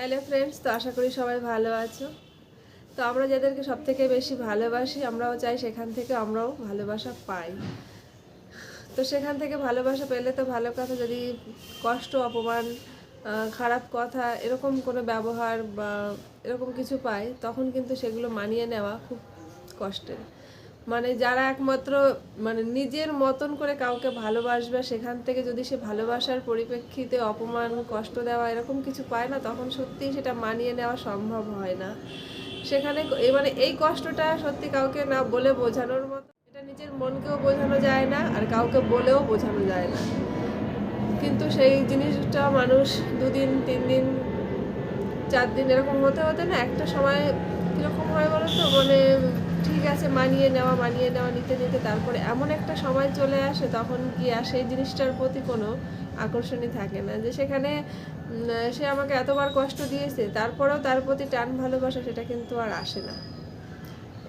Hello friends, তো আশা করি সবাই ভালো আছো। তো আমরা যাদেরকে সব থেকে বেশি ভালোবাসি, আমরাও চাই সেখান থেকে আমরাও ভালোবাসা পাই। তো সেখান থেকে ভালোবাসা পেলে তো ভালো কথা, যদি কষ্ট, অপমান খারাপ কথা, এরকম কোনো ব্যবহার বা এরকম কিছু পাই, তখন কিন্তু সেগুলো মানিয়ে নেওয়া খুব কষ্টের। মানে যারা একমাত্র মানে নিজের মতন করে কাউকে ভালোবাসবে, সেখান থেকে যদি সে ভালোবাসার পরিপ্রেক্ষিতে অপমান, কষ্ট দেওয়া এরকম কিছু পায় না, তখন সত্যিই সেটা মানিয়ে নেওয়া সম্ভব হয় না। সেখানে মানে এই কষ্টটা সত্যি কাউকে না বলে বোঝানোর মতো, এটা নিজের মনকেও বোঝানো যায় না আর কাউকে বলেও বোঝানো যায় না। কিন্তু সেই জিনিসটা মানুষ দুদিন, তিন দিন, চার দিন এরকম হতে হতে না একটা সময় কীরকম হয় বলো তো মানে আছে মানিয়ে নেওয়া মানিয়ে নেওয়া, নিতে নিতে তারপরে এমন একটা সময় চলে আসে তখন কি আর সেই জিনিসটার প্রতি কোনো আকর্ষণই থাকে না। যে সেখানে সে আমাকে এতবার কষ্ট দিয়েছে, তারপরেও তার প্রতি টান ভালোবাসা সেটা কিন্তু আর আসে না।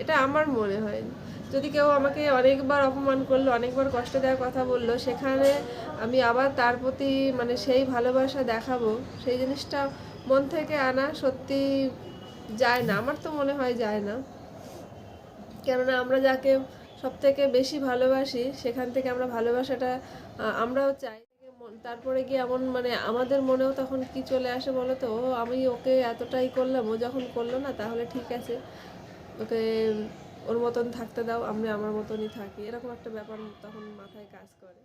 এটা আমার মনে হয়। যদি কেউ আমাকে অনেকবার অপমান করল, অনেকবার কষ্ট দেওয়ার কথা বলল, সেখানে আমি আবার তার প্রতি মানে সেই ভালোবাসা দেখাবো, সেই জিনিসটা মন থেকে আনা সত্যি যায় না, আমার তো মনে হয় যায় না। কেননা আমরা যাকে সবথেকে বেশি ভালোবাসি, সেখান থেকে আমরা ভালোবাসাটা আমরাও চাই। তারপরে গিয়ে এমন মানে আমাদের মনেও তখন কি চলে আসে বলো তো আমি ওকে এতটাই করলাম, ও যখন করল না, তাহলে ঠিক আছে। ওকে ওর মতন থাকতে দাও, আমি আমার মতনই থাকি। এরকম একটা ব্যাপার তখন মাথায় কাজ করে।